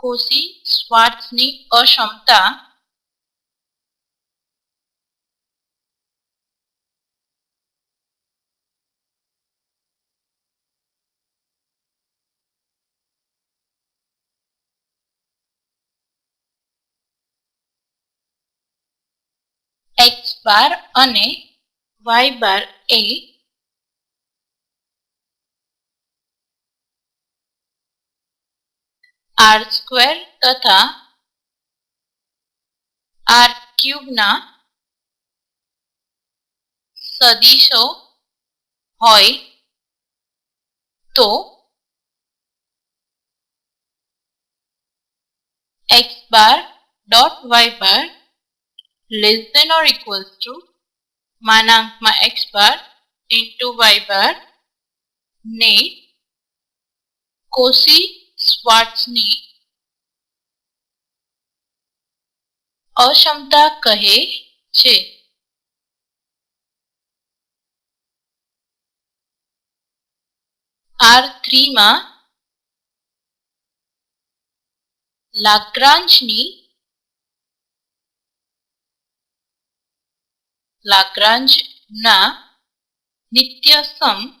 કોસી શ્વાર્ટ્ઝની અક્ષમતા x bar અને y બાર એ R square તથા આર ક્યુબના સદીશો હોય તો X bar dot Y bar less than or equals to માનાંકમાં X bar into Y bar ને કોસી શ્વાર્ટ્ઝની અક્ષમતા કહે છે. આર થ્રીમાં લાગ્રાન્જની લાગ્રાન્જના નિત્યસમ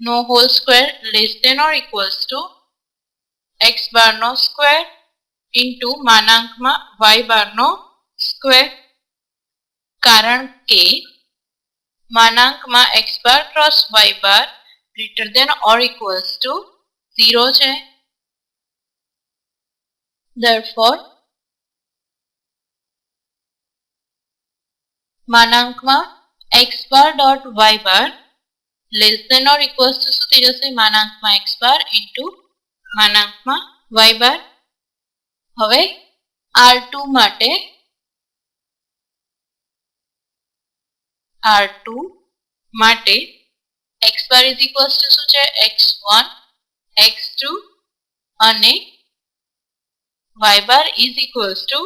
નો whole square less than or equals to X bar નો સ્ક્વેર ઇન્ટુ માનાંકમાં વાય બાર નો સ્ક્વેર કારણ કે માનાંકમાં X bar cross Y bar greater than or equals to zero છે therefore માનાંકમાં x bar dot Y bar less than or equals to શું થઈ જશે માનાંકમાં x bar into માનાંકમાં y બાર હવે R two માટે R two માટે X bar is equals to શું છે x one x two અને Y bar is equals to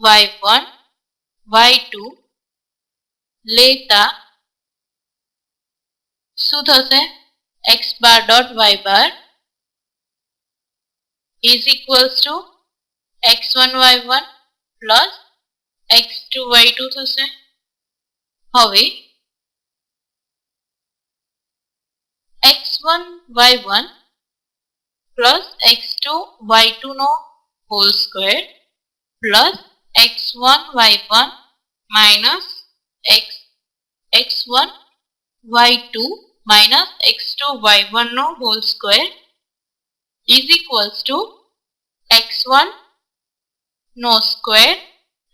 Y one Y two લેતા શું થશે? X bar dot Y bar is equals to X one Y one plus X two Y two થશે. હવે X one Y one plus X two Y two no whole square plus X one Y one minus X X one y2 minus x2 y1 no whole square is equals to x1 no square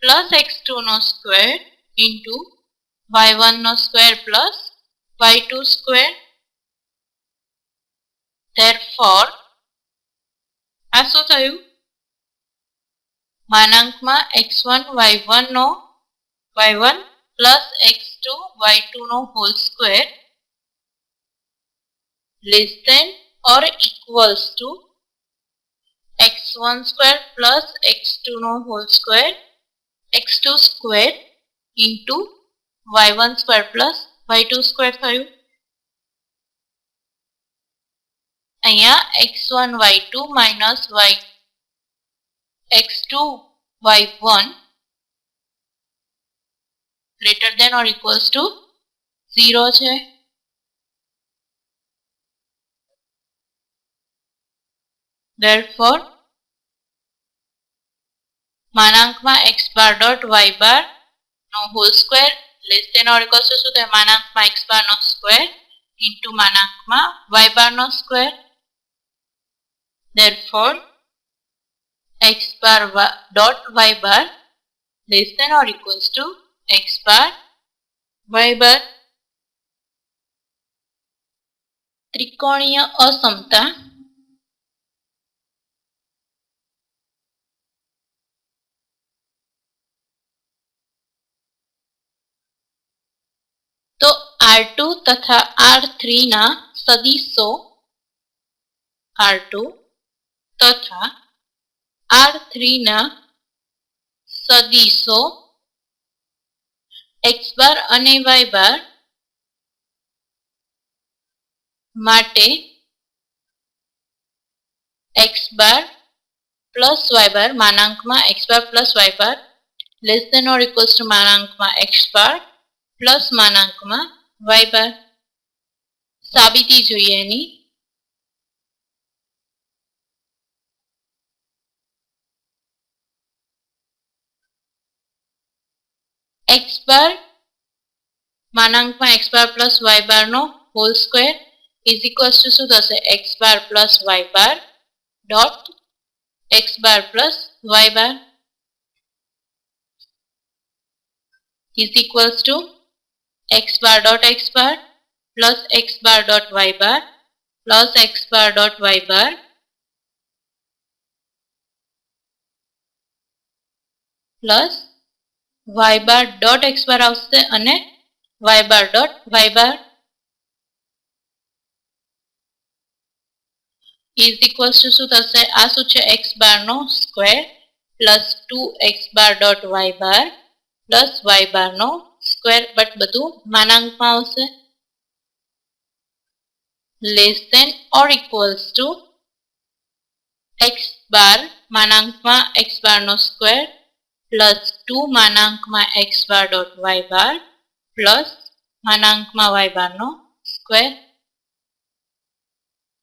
plus x2 no square into y1 no square plus y2 square. Therefore, આ શું you, માનાંકમાં x1 y1 no y1 plus x two y two no whole square less than or equals to x one square plus x two no whole square x two square into y one square plus y two square થયું અહીંયા x one y two minus y x two y one greater than or equals to zero છે therefore માનાંકમાં X bar dot Y bar no whole square less than or equals to શું થાય માનાંકમાં x bar no square into માનાંકમાં y bar no square therefore x bar dot y bar less than or equals to x bar y બાર ત્રિકોણીય અસમતા તો R two તથા R થ્રીના સદીશો R two તથા R થ્રીના સદીશો x bar અને y bar માટે x bar plus y bar માનાંકમાં x bar plus y bar less than or equals to માનાંકમાં x bar plus માનાંકમાં y bar સાબિતી જોઈએ એની. X bar માનાંકમાં x bar plus y બારનો whole square is equals to શું થશે X bar plus Y bar dot X bar plus Y bar is equals to x bar dot x bar plus x bar dot y bar plus x bar dot y bar plus y bar dot x bar આવશે અને y bar dot y bar is equals to શું થશે? આ શું છે? x bar નો square plus two x bar dot y bar plus y બારનો square but બધું માનાંકમાં આવશે. Less than or equals to x bar માનાંકમાં x બારનો square plus two માનાંકમાં x bar dot y bar plus માનાંકમાં y બારનો square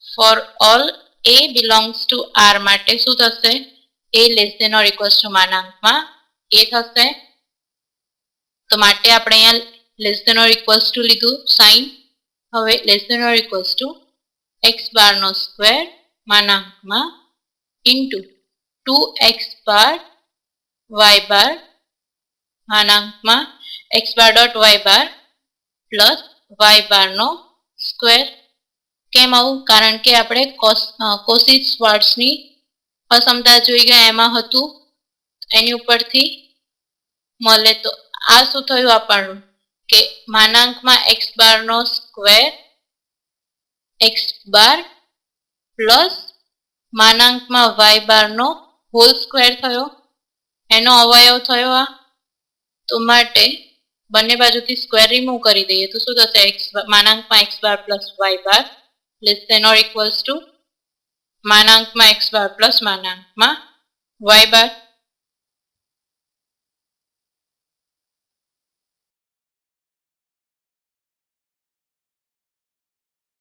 for all a belongs to R માટે શું થશે a less than or equals to માનાંકમાં a થશે તો માટે આપણે અહીંયા less than or equals to લીધું સાઇન હવે less than or equals to x બારનો square માનાંકમાં into two x bar y bar માનાંકમાં x bar dot y bar plus y બારનો square કેમ આવું? કારણ કે આપણે કોસ કોસિસ સ્વાર્ટ્સની અસમતા જોઈ ગયા. એમાં હતું. એની ઉપરથી મળે તો આ શું થયું આપણનું કે માનાંકમાં એક્સ બારનો સ્ક્વેર એક્સ બાર પ્લસ માનાંકમાં વાય બારનો હોલ સ્ક્વેર થયો. એનો અવયવ થયો આ. તો માટે બંને બાજુથી સ્ક્વેર રિમૂવ કરી દઈએ. તો શું થશે? X માનાંકમાં x bar plus y bar less than or equals to માનાંકમાં x bar plus માનાંકમાં વાય બાર